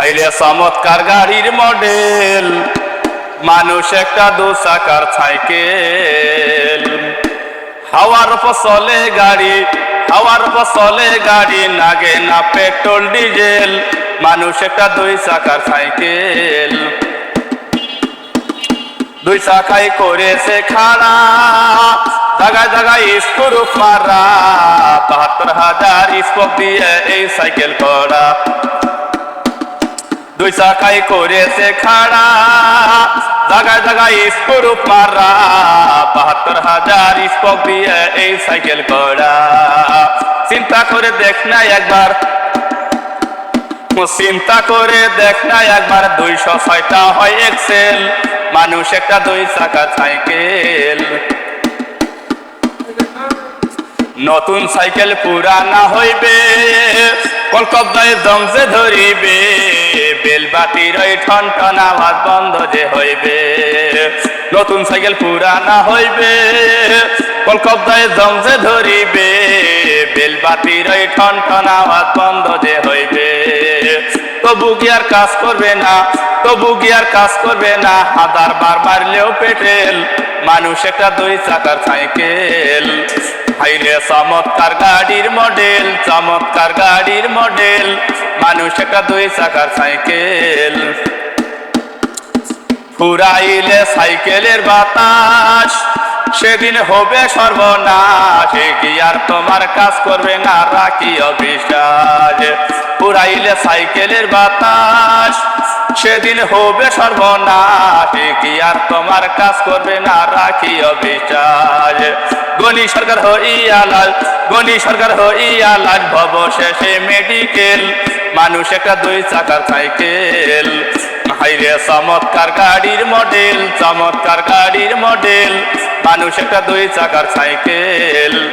হাইরে চমৎকার গাড়ির মডেল। মানুষ একটা দু চাকার সাইকেল হাওয়ার চলে গাড়ি, হাওয়ার চলে গাড়ি নাগে না পেট্রোল, ডিজেল। মানুষ একটা দুই চাকার সাইকেল দুই চাকাই করেছে খাড়া জায়গায় জায়গায় স্কুর মারা বাহাত্তর হাজার স্পক দিয়ে এই সাইকেল করা দুই চাকাই করেছে খাড়া। জায়গায় জায়গায় স্কুর মারা বাহাত্তর হাজার স্পক দিয়ে এই সাইকেল করা চিন্তা করে দেখ না একবার। চিন্তা করে দেখ না একবার। ছয়টা হয় এক্সেল মানুষ একটা দুই চাকা সাইকেল। নতুন সাইকেল পুরানা হইবে। কলকব্দায় দমজে ধরিবে। বেলবাতির ওই ঠন ঠন আওয়াজ বন্ধ যে হইবে। নতুন সাইকেল পুরানা হইবে কলকব্দায় দমজে ধরিবে বেলবাতির ওই ঠন ঠন আওয়াজ বন্ধ যে হইবে। তবু গিয়ার কাজ করবে না, তবু গিয়ার কাজ করবে না, হাজার বার মারলেও পেটেল, মানুষ একটা দুই চাকার সাইকেল। হাইরে চমৎকার গাড়ির মডেল, চমৎকার গাড়ির মডেল মানুষ একটা দুই চাকার সাইকেল। ফুরাইলে সাইকেলের বাতাস, সেদিন হবে সর্বনাশ গিয়ার তোমার কাজ করবে না রাখি অবিশ্বাস? ফুরাইলে সাইকেলের বাতাস, সেদিন হবে সর্বনাশ গিয়ার তোমার কাজ করবে না রাখি অবিশ্বাস? গণি সরকার হইয়া লাল গণি সরকার হইয়া লাল ভব শেষে মেডিকেল মানুষ একটা দুই চাকার সাইকেল। হাইরে চমৎকার গাড়ির মডেল, চমৎকার গাড়ির মডেল। মানুষ একটা দুই চাকার সাইকেল।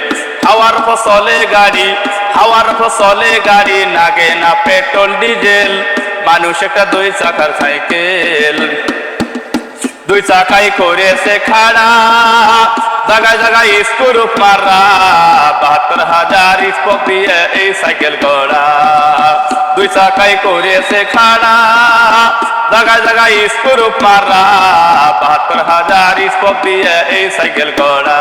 হাওয়ার চলে গাড়ি, হাওয়ার চলে গাড়ি, নাগে না পেট্রোল, ডিজেল। মানুষ একটা দুই চাকার সাইকেল। দুই চাকাই করেছে খাড়া জায়গায় জায়গায় স্কুল মারা। বাহাত্তর হাজার স্পক দিয়ে এই সাইকেল করা দুই চাকাই করেছে খাড়া। জায়গায় জায়গায় স্কুর মারা বাহাত্তর হাজার স্পক দিয়ে এই সাইকেল করা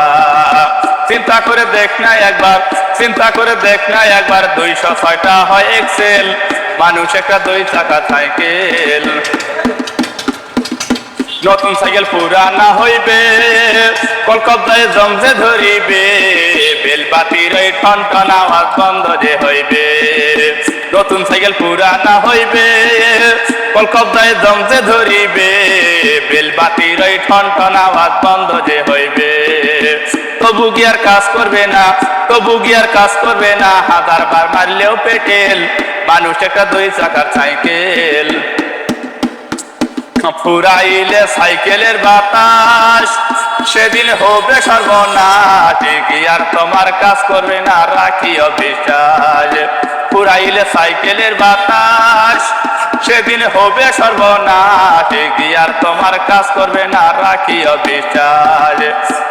চিন্তা করে দেখ না একবার, চিন্তা করে দেখ না একবার। দুইশো ছয়টা হয় এক্সেল, মানুষ একটা দুই চাকা সাইকেল। নতুন সাইকেল পুরানা হইবে, কলকাতায় জমজে ধরিবে। বেলবাতির ঠন ঠন আওয়াজ বন্ধ যে হইবে। নতুন সাইকেল পুরানা হইবে। কলকব্দায় জমজে ধরিবে বেলবাতির ওই ঠন ঠন আওয়াজ বন্ধ যে হইবে। তবু গিয়ার কাজ করবে না, তবু গিয়ার কাজ করবে না, হাজার বার মারলেও পেটেল, মানুষ একটা দুই চাকার সাইকেল। ফুরাইলে সাইকেলের বাতাস, সেদিন হবে সর্বনাশ গিয়ার তোমার কাজ করবে না রাখি অবিশ্বাস ফুরাইলে সাইকেলের বাতাস, সেদিন হবে সর্বনাশ। গিয়ার তোমার কাজ করবে না রাখি অবিশ্বাস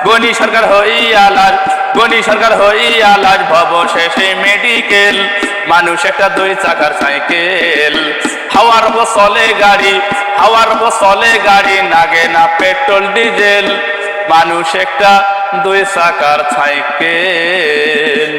গণি সরকার হইয়া লাল গণি সরকার হইয়া লাল ভব শেষে মেডিকেল মানুষ একটা দুই চাকার সাইকেল। হাওয়ার উপর চলে গাড়ি, হাওয়ার উপর চলে গাড়ি, নাগে না পেট্রোল, ডিজেল। মানুষ একটা দুই চাকার সাইকেল।